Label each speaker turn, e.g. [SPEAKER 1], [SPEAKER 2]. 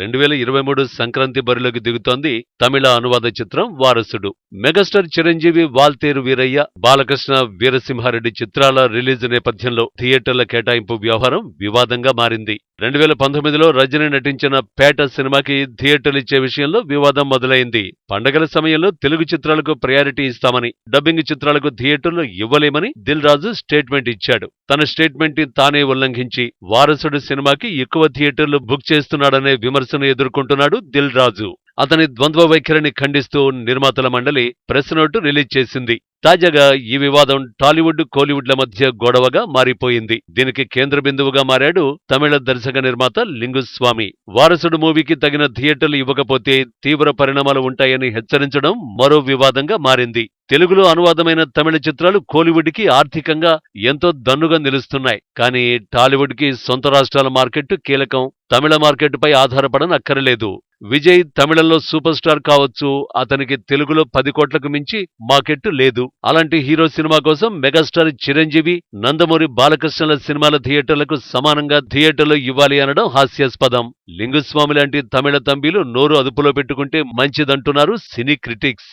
[SPEAKER 1] రెండు వేల ఇరవై మూడు సంక్రాంతి బరిలోకి దిగుతోంది తమిళ అనువాద చిత్రం వారసుడు. మెగాస్టార్ చిరంజీవి వాల్తేరు వీరయ్య బాలకృష్ణ వీరసింహారెడ్డి చిత్రాల రిలీజ్ నేపథ్యంలో థియేటర్ల కేటాయింపు వ్యవహారం వివాదంగా మారింది. రెండు వేల పంతొమ్మిదిలో రజని నటించిన పేట సినిమాకి థియేటర్లు ఇచ్చే విషయంలో వివాదం మొదలైంది. పండగల సమయంలో తెలుగు చిత్రాలకు ప్రయారిటీ ఇస్తామని డబ్బింగ్ చిత్రాలకు థియేటర్లు ఇవ్వలేమని దిల్ రాజు స్టేట్మెంట్ ఇచ్చాడు. తన స్టేట్మెంట్ని తానే ఉల్లంఘించి వారసుడు సినిమాకి ఎక్కువ థియేటర్లు బుక్ చేస్తున్నాడనే విమర్శను ఎదుర్కొంటున్నాడు దిల్ రాజు. అతని ద్వంద్వ వైఖరిని ఖండిస్తూ నిర్మాతల మండలి ప్రెస్ నోటు రిలీజ్ చేసింది. తాజాగా ఈ వివాదం టాలీవుడ్ కోలీవుడ్ల మధ్య గొడవగా మారిపోయింది. దీనికి కేంద్ర బిందువుగా మారాడు తమిళ దర్శక నిర్మాత లింగుస్వామి. వారసుడు మూవీకి తగిన థియేటర్లు ఇవ్వకపోతే తీవ్ర పరిణామాలు ఉంటాయని హెచ్చరించడం మరో వివాదంగా మారింది. తెలుగులో అనువాదమైన తమిళ చిత్రాలు కోలీవుడ్కి ఆర్థికంగా ఎంతో దన్నుగా నిలుస్తున్నాయి. కానీ టాలీవుడ్కి సొంత రాష్ట్రాల మార్కెట్ కీలకం. తమిళ మార్కెట్పై ఆధారపడనక్కరలేదు విజయ్ తమిళంలో సూపర్ స్టార్ కావచ్చు అతనికి తెలుగులో పది కోట్లకు మించి మార్కెట్ లేదు. అలాంటి హీరో సినిమా కోసం మెగాస్టార్ చిరంజీవి నందమూరి బాలకృష్ణల సినిమాల థియేటర్లకు సమానంగా థియేటర్లు ఇవ్వాలి అనడం హాస్యాస్పదం. లింగుస్వామి లాంటి తమిళ తంబీలు నోరు అదుపులో పెట్టుకుంటే మంచిదంటున్నారు సినీ క్రిటిక్స్.